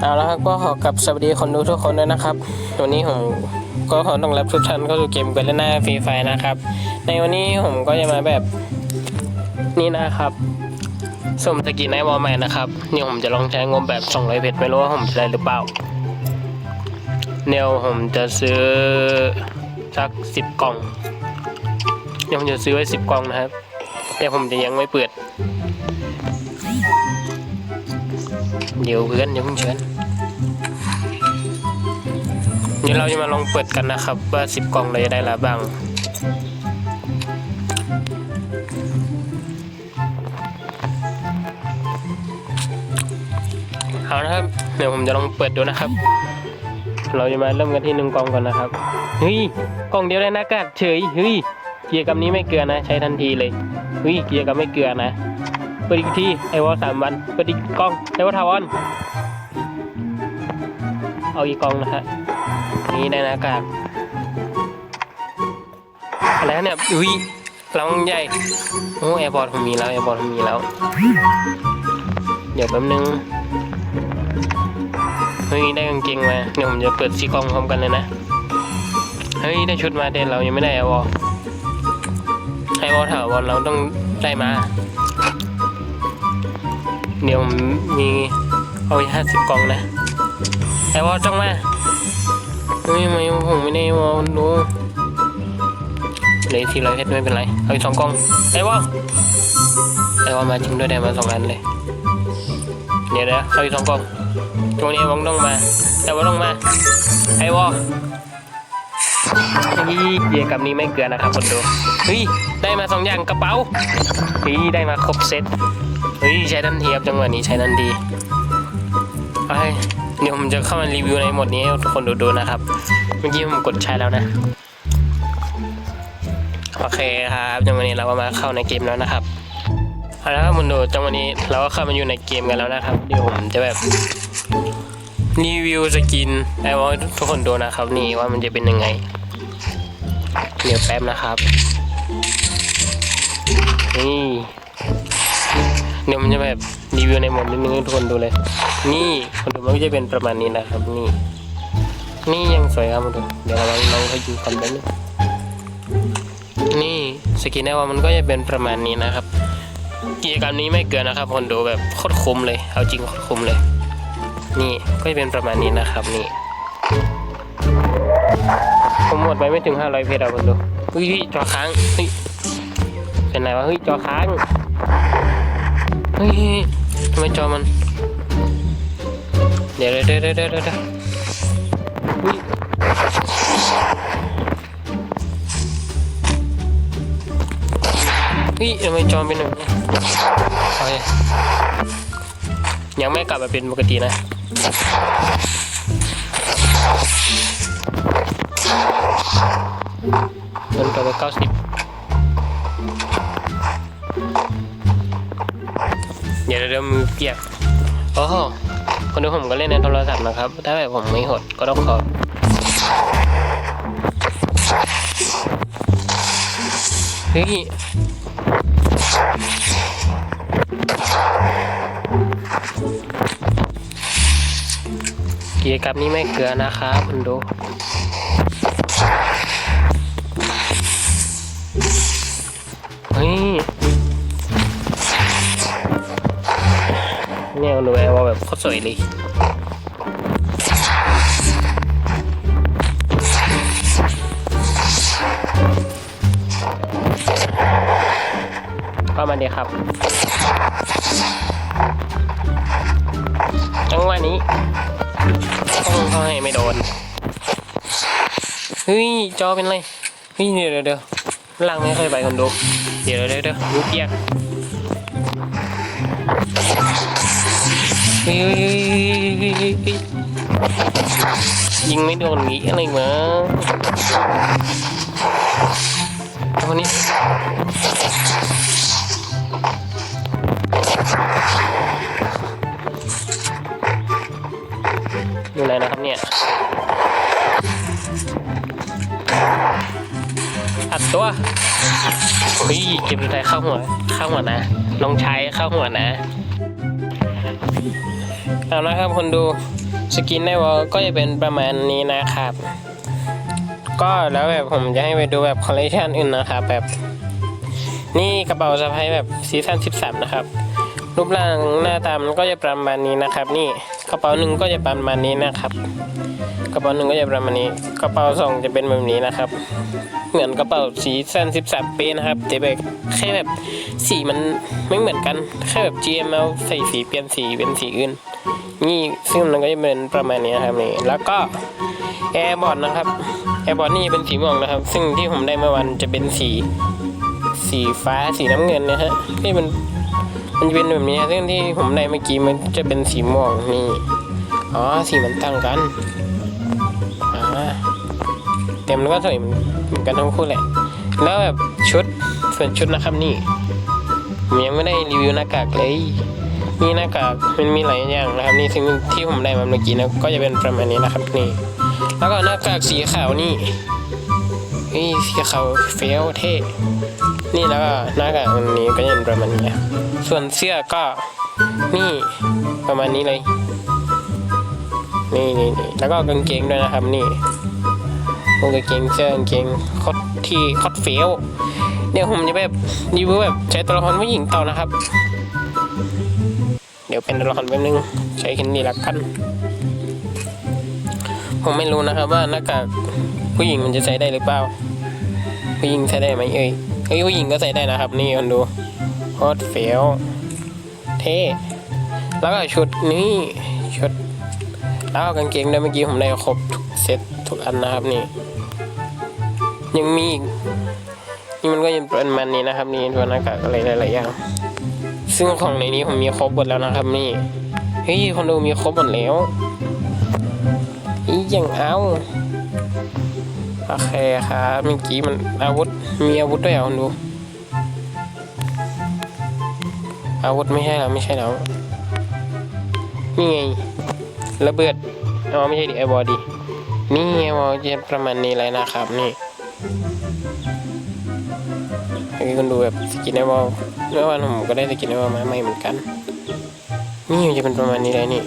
เอาละครับก็ขอกลับสวัสดีคนดูทุกคนด้วยนะครับวันนี้ผมก็ขอต้อนรับทุกท่านเข้าสู่เกมกันเล่นหน้าฟรีไฟนะครับ ในวันนี้ผมก็จะมาแบบนี่นะครับสมสกินในวอลแมนนะครับนี่ผมจะลองใช้งบแบบ200เพชรไม่รู้ว่าผมจะได้หรือเปล่าเดี๋ยวผมจะซื้อสักสิบกล่องเดี๋ยวผมจะซื้อไว้สิบกล่องนะครับ แต่ผมจะยังไม่เปิด เดี๋ยวเพื่อนเดี๋ยวเพิ่งเชิญเดี๋ยวเราจะมาลองเปิดกันนะครับ ว่าสิบกล่องเราจะได้ละบ้างเอานะครับ เดี๋ยวผมจะลองเปิดดูนะครับ เราจะมาเริ่มกันที่หนึ่งกล่องก่อนนะครับเฮ้ยกล่องเดียวได้น้ากากเฉยเฮ้ยเกียร์กับนี้ไม่เกลือนะ ใช้ทันทีเลยเฮ้ยเกียร์กับไม่เกลือนะ เปิดอีกทีไอวอลสามวันเปิดอีกกล้องไอวอลทาวอนเอาอีกกล้องนะฮะนี่ได้น้ากากอะไรเนี่ยอุ้ยรางใหญ่โอ้แอร์บอร์ดผมมีแล้วแอร์บอร์ดผมมีแล้ว เดี๋ยวแป๊บนึงเฮ้ยได้กางเกงมาเดี๋ยวผมจะเปิดซีกองพร้อมกันเลยนะเฮ้ยได้ชุดมาแต่เรายังไม่ได้แอร์บอร์ดไอวอลถาวรเราต้องได้มา เดี๋ยวมีเอาห้าสิบกล่องนะไอวอลจ้องมาเฮ้ยทำไมผมไม่ได้วอลดูเลยทีร้อยเพชรไม่เป็นไร เอาอีกสองกล่องไอ้วอลไอ้วอลมาจริงด้วยได้มาสองอันเลยเดี๋ยวนะเอาอีกสองกล่องตรงนี้ไอวอลต้องมาไอวอลต้องมาไอ้วอลนี่เยียกับนี้ไม่เกลือนะครับคนดูเฮ้ยได้มาสองอย่างกระเป๋าเฮ้ยได้มาครบเซต เฮ้ยใช้ทันทีครับจังหวะนี้ใช้ทันทีไอ้เดี๋ยวผมจะเข้ามารีวิวในหมดนี้ให้ทุกคนดูดูนะครับ เมื่อกี้ผมกดใช้แล้วนะ โอเคครับจังหวะนี้เราก็มาเข้าในเกมแล้วนะครับเอาละครับคุณดูจังหวะนี้เราก็เข้ามาอยู่ในเกมกันแล้วนะครับ เดี๋ยวผมจะแบบรีวิวสกินให้ว่าทุกคนดูนะครับนี่ว่ามันจะเป็นยังไง เดี๋ยวแป๊บนะครับ นี่ เดี๋ยวมันจะแบบรีวิวในโหมดนิดนึงให้ทุกคนดูเลย นี่คนดูมันก็จะเป็นประมาณนี้นะครับ นี่ นี่ยังสวยครับคนดูเดี๋ยวเราลองให้ดูกันแป๊บนึงนี่สกินแนว่ามันก็จะเป็นประมาณนี้นะครับกิจกรรมนี้ไม่เกินนะครับคนดูแบบโคตรคุ้มเลย เอาจริงโคตรคุ้มเลย นี่ก็จะเป็นประมาณนี้นะครับ นี่ผมหมดไปไม่ถึง500เพชรอะคนดูเฮ้ยจอค้างเฮ้ยเป็นไรวะเฮ้ยจอค้าง เฮ้ยทำไมจอมัน เดี๋ยวเดี๋ยวเดี๋ยวเดี๋ยวเดี๋ยวอุ๊ยเฮ้ยทำไมจอมเป็นแบบนี้โอเคยังไม่กลับมาเป็นปกตินะ มันกลับไปเก้าสิบ เปียกโอ้โหคนดูผมก็เล่นในโทรศัพท์นะครับ ถ้าแบบผมไม่หดก็ต้องขอเฮ้ยกิจกรรมนี้ไม่เกลือนะครับคุณดู แอร์ว่าแบบโคตรสวยเลยก็มาเดียครับ จังหวะนี้ต้องเขาให้ไม่โดน เฮ้ย จอเป็นไรเฮ้ยเดี๋ยวเดี๋ยวล่างไม่เคยไปคนดู เดี๋ยวเดี๋ยวเดี๋ยวดูเปียก เฮ้ยยิงไม่โดนงี้อะไรมาเอาคนนี้อยู่ไหนะครับเนี่ยอัดตัวเฮ้ยเก็บดูไทยเข้าหัวเข้าหัวนะลองใช้เข้าหัวนะ เอานะครับคนดูสกินในวอลก็จะเป็นประมาณนี้นะครับ ก็แล้วแบบผมจะให้ไปดูแบบคอลเลคชันอื่นนะครับแบบ นี่กระเป๋าสะพายแบบซีซั่น13 นะครับ รูปร่างหน้าตามันก็จะประมาณนี้นะครับ นี่กระเป๋าหนึ่งก็จะประมาณนี้นะครับ กระเป๋าหนึ่งก็จะประมาณนี้ กระเป๋าสองจะเป็นแบบนี้นะครับ เหมือนกระเป๋าสีสั้น13ปีนะครับแต่แบบแค่แบบสีมันไม่เหมือนกันแค่แบบ GML ใส่สีเปลี่ยนสีเป็นสีอื่น นี่ซึ่งมันก็จะเป็นประมาณนี้ครับนี่แล้วก็แอร์บอร์ดนะครับแอร์บอร์ดนี่เป็นสีม่วงนะครับ ซึ่งที่ผมได้เมื่อวันจะเป็นสีสีฟ้าสีน้ำเงินนะฮะนี่มันมันจะเป็นแบบนี้ซึ่งที่ผมได้เมื่อกี้มันจะเป็นสีม่วงนี่อ๋อสีมันต่างกันอ่าเต็มแล้วก็สวยมือน กันทั้งคู่แหละ แล้วแบบชุดส่วนชุดนะครับนี่ผมยังไม่ได้รีวิวหน้ากากเลย นี่หน้ากากมันมีหลายอย่างนะครับ นี่ซึ่งที่ผมได้มาเมื่อกี้นะก็จะเป็นประมาณนี้นะครับนี่ แล้วก็หน้ากากสีขาวนี่นี่สีขาวเฟี้ยวเท่นี่แล้วก็หน้ากากอันนี้ก็จะเป็นประมาณนี้ส่วนเสื้อก็นี่ประมาณนี้เลย นี่นี่นี่แล้วก็กางเกงด้วยนะครับนี่ พวกกางเกงเสื้อกางเกงคอตที่คอตเฟลเดี๋ยวผมจะแบบรีวิวแบบใช้ตัวละครผู้หญิงต่อนะครับ เดี๋ยวเป็นตัวละครแป๊บนึงใช้แค่นี้ละกันผมไม่รู้นะครับว่าหน้ากากผู้หญิงมันจะใส่ได้หรือเปล่า ผู้หญิงใส่ได้ไหมเอ่ยเฮ้ยผู้หญิงก็ใส่ได้นะครับ นี่คนดูคตเฟี้ยวเท่แล้วก็ชุดนี่ชุดแล้วก็กางเกงด้วยเมื่อกี้ผมได้ครบทุกเซต ทุกอันนะครับนี่ ยังมีอีกนี่มันก็ยังเป็นมันนี้นะครับ นี่ตัวหน้ากากอะไรหลายๆอย่างซึ่งของในนี้ผมมีครบหมดแล้วนะครับ นี่เฮ้ยคนดูมีครบหมดแล้วอียังเอาโอเคครับเมื่อกี้มันอาวุธมีอาวุธด้วยเหรอคนดู อาวุธไม่ใช่แล้วไม่ใช่แล้วนี่ไงระเบิดอ๋อไม่ใช่ดิไอบอดี นี่ไอบอจะประมาณนี้เลยนะครับนี่ให้คุณดูแบบสกินไอบอเมื่อวานผมก็ได้สกินไอบอมาใหม่เหมือนกัน นี่จะเป็นประมาณนี้เลยนี่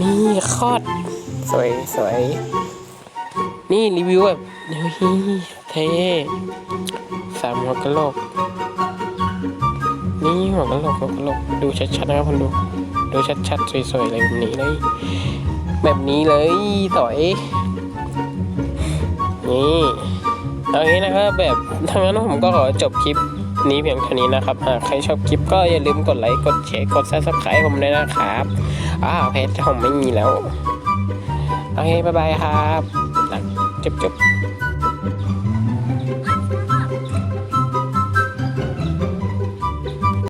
นี่คอด สวยสวยนี่รีวิวแบบนี่เท่สามหัวกะโหลก นี่หัวกะโหลกหัวกะโหลกดูชัดๆนะครับคุณดู ดูชัดๆสวยๆเลยแบบนี้เลย แบบนี้เลยต่อยนี่เอางี้นะครับแบบทางนั้นผมก็ขอจบคลิปนี้เพียงเท่านี้นะครับหากใครชอบคลิปก็อย่าลืมกดไลค์กดแชร์กดซับสไครต์ผมด้วยนะครับอ้าวเพจผมไม่มีแล้วโอเคบ๊ายบายครับจุ๊บๆ